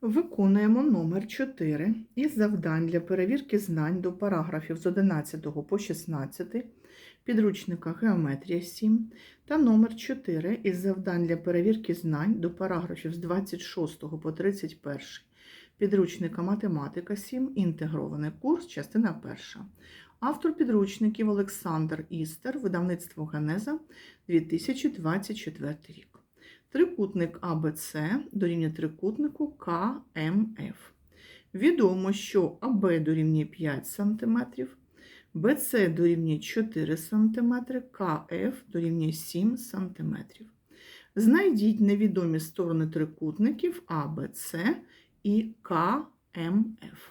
Виконуємо номер 4 із завдань для перевірки знань до параграфів з 11 по 16 підручника Геометрія 7 та номер 4 із завдань для перевірки знань до параграфів з 26 по 31 підручника Математика 7 інтегрований курс, частина 1. Автор підручників Олександр Істер, видавництво Генеза 2024 рік. Трикутник АБЦ дорівнює трикутнику КМФ. Відомо, що АБ дорівнює 5 см, БЦ дорівнює 4 см, КФ дорівнює 7 см. Знайдіть невідомі сторони трикутників АБЦ і КМФ.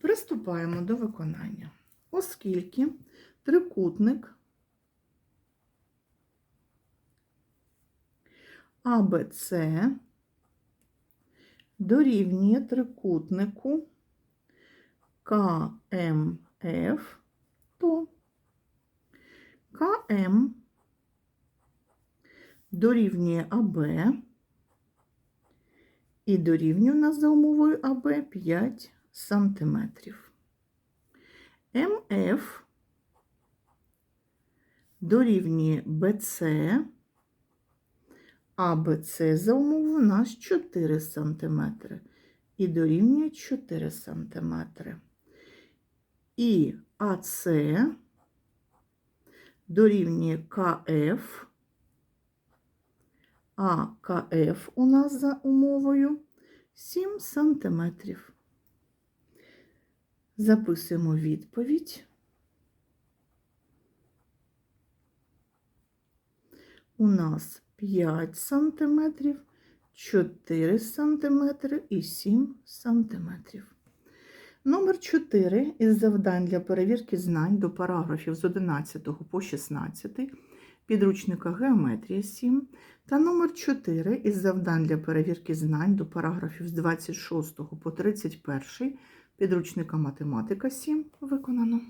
Приступаємо до виконання. Оскільки трикутник АБЦ дорівнює трикутнику КМФ, то КМ дорівнює АБ і дорівнює у нас за умовою АБ 5 сантиметрів. МФ дорівнює БЦ а БЦ за умову у нас 4 см і дорівнює 4 см. І АЦ дорівнює КФ, а КФ у нас за умовою 7 см. Записуємо відповідь. У нас 5 см, 4 см і 7 см. Номер 4 із завдань для перевірки знань до параграфів з 11 по 16 підручника Геометрія 7 та номер 4 із завдань для перевірки знань до параграфів з 26 по 31 підручника Математика 7 виконано.